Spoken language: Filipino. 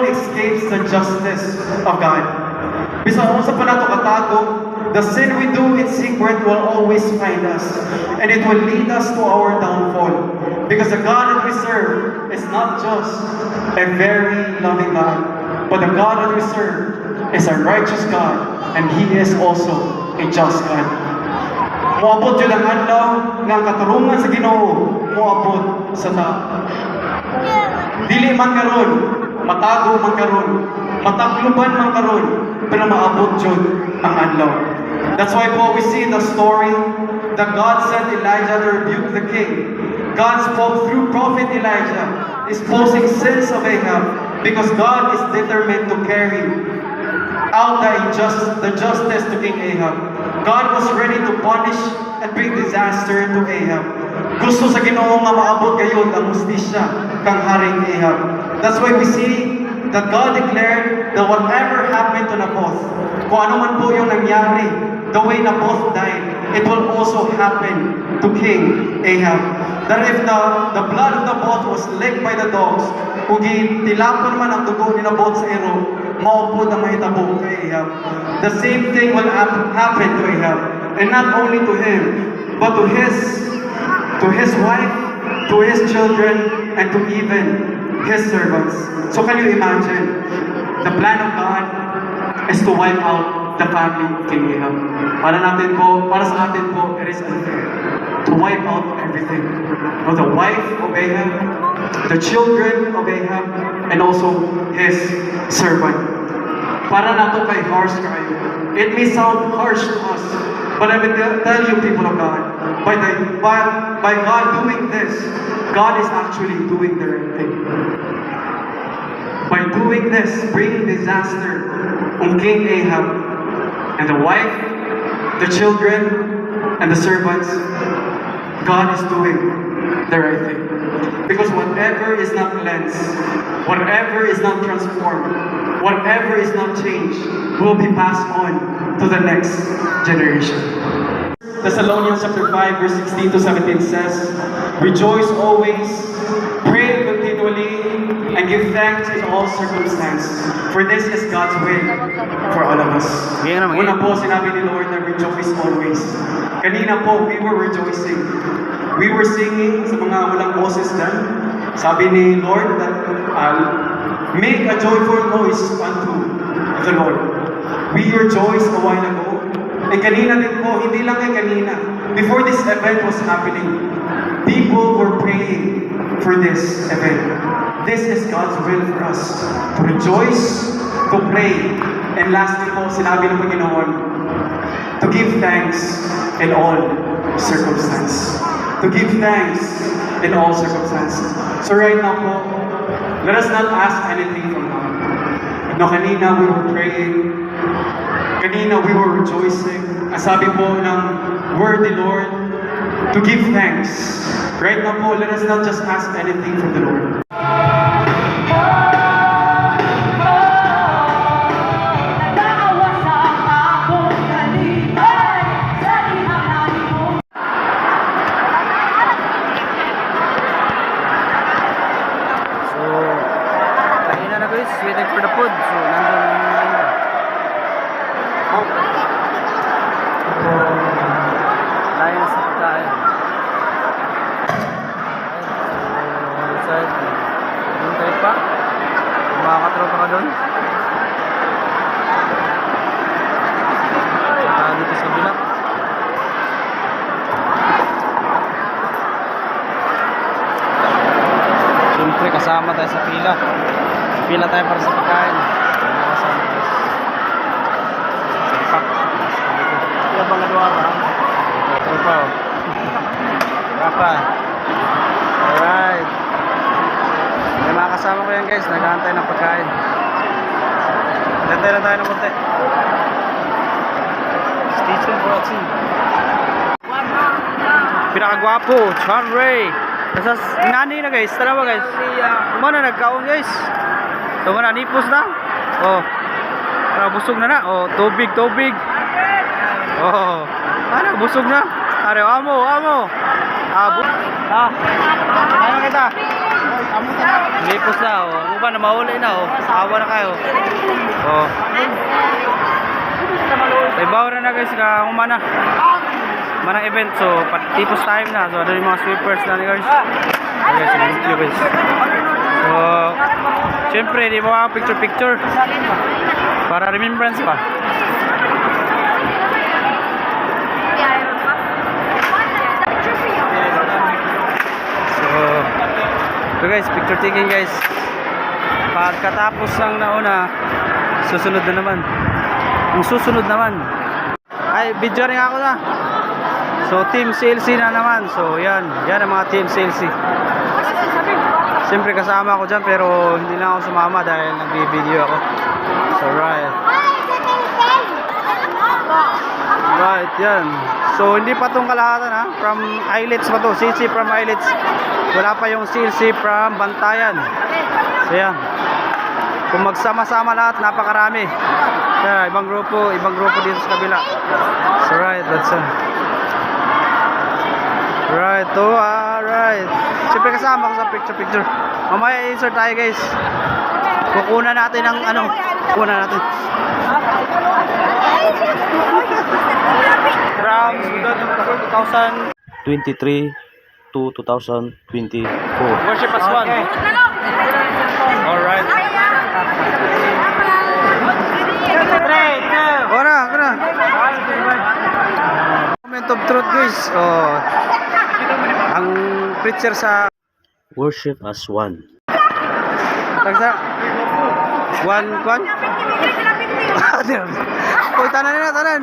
One escapes the justice of God. Bisa kung sa panato katago, the sin we do in secret will always find us. And it will lead us to our downfall. Because the God that we serve is not just a very loving God, but the God that we serve is a righteous God, and He is also a just God. Moabot yun ang adlaw ang katarungan sa Ginoo moabot sa ta. Dili man karon, matago man karon, matakluban man karon, pero maabot yun ang adlaw. That's why po we see the story that God sent Elijah to rebuke the king. God spoke through prophet Elijah, exposing sins of Ahab, because God is determined to carry out the, injust, the justice to King Ahab. God was ready to punish and bring disaster to Ahab. Gusto sa Ginoo nga maabot kayo ang hustisya kang Haring Ahab. That's why we see that God declared that whatever happened to Naboth, kung ano man po yung nangyari, the way Naboth died, it will also happen to King Ahab. That if the, the blood of Naboth was licked by the dogs, kung tilapon man ang dugo ni Naboth sa iro, maupod ang mahitabo kay Ahab. The same thing will hap- happen to Ahab. And not only to him, but to his, to his wife, to his children, and to even his servants. So can you imagine? The plan of God is to wipe out the family of King Ahab. Para natin po, para sa atin po, it is unfair to wipe out everything. No, the wife of Ahab, the children of Ahab, and also his servant. Para nato kay harsh kayo. It may sound harsh to us, but I will tell- tell you people of God, by, the, by, by God doing this, God is actually doing the right thing. Doing this, bringing disaster on King Ahab and the wife, the children, and the servants, God is doing the right thing. Because whatever is not cleansed, whatever is not transformed, whatever is not changed, will be passed on to the next generation. Thessalonians chapter 5, verse 16 to 17 says, Rejoice always, pray give thanks in all circumstances, for this is God's will for all of us. Una po, sinabi ni Lord na rejoice always. Kanina po, we were rejoicing. We were singing sa mga walang boses dyan. Sabi ni Lord that uh, make a joyful noise unto the Lord. We rejoiced a while ago. And kanina din po, hindi lang kay kanina. Before this event was happening, people were praying for this event. This is God's will for us to rejoice, to pray, And lastly po, sinabi ng Panginoon, to give thanks in all circumstance. To give thanks in all circumstances. So right now po, let us not ask anything from God. No, kanina we were praying, kanina we were rejoicing. Ang sabi po ng word ni Lord, to give thanks. Right now po, let us not just ask anything from the Lord. Side. Doon tayo pa. Makakatropa ka doon. Saka dito sa bilak. Siyempre kasama tayo sa pila. Pila tayo para sa pagkain. Kasama guys? Pak. Kaya bang nagawa oh. Kasama ko yan guys. Nag-aantay ng pagkain. Gantay lang tayo ng konti. Stay tuned for watching. Pinakagwapo, John Ray. Nasa nani na guys, tara ba guys? Mana nagkaon guys? So nipos na? Oh. Para busog na na. Oh, tubig, tubig. Oh. Ano, busog na. Are, amo, amo. Abo. Ah. Ano kita? Nipos na, oh. Ano ba na mahuli na, oh. Awa na kayo. Oh. Ibaw na na guys, ka umana manang event so tipos time na so ano yung mga sweepers na guys so thank you guys so syempre di mo picture picture para remembrance pa guys picture taking guys pagkatapos ng nauna susunod na naman ang susunod naman ay video rin ako na So team CLC na naman. So yan, yan ang mga team CLC. Siyempre kasama ako dyan pero hindi na ako sumama dahil nagbi-video ako. So right. Right, yan. So hindi pa tong kalahatan ha. From Islets pa to. CLC from Islets. Wala pa yung CLC from Bantayan. So yan. Kung magsama-sama lahat, napakarami. Kaya ibang grupo, ibang grupo dito sa kabila. So right, that's it. Right, oh, alright. Siyempre kasama ko sa picture-picture. Mamaya insert tayo guys. Kukunan natin ng ano. Kukunan natin. From 2023 to 2024. Worship as one. Alright. Ora, ora. Moment of truth guys. Oh. Ang preacher sa Worship as one. tagsa one kwan. Tanan na tanan.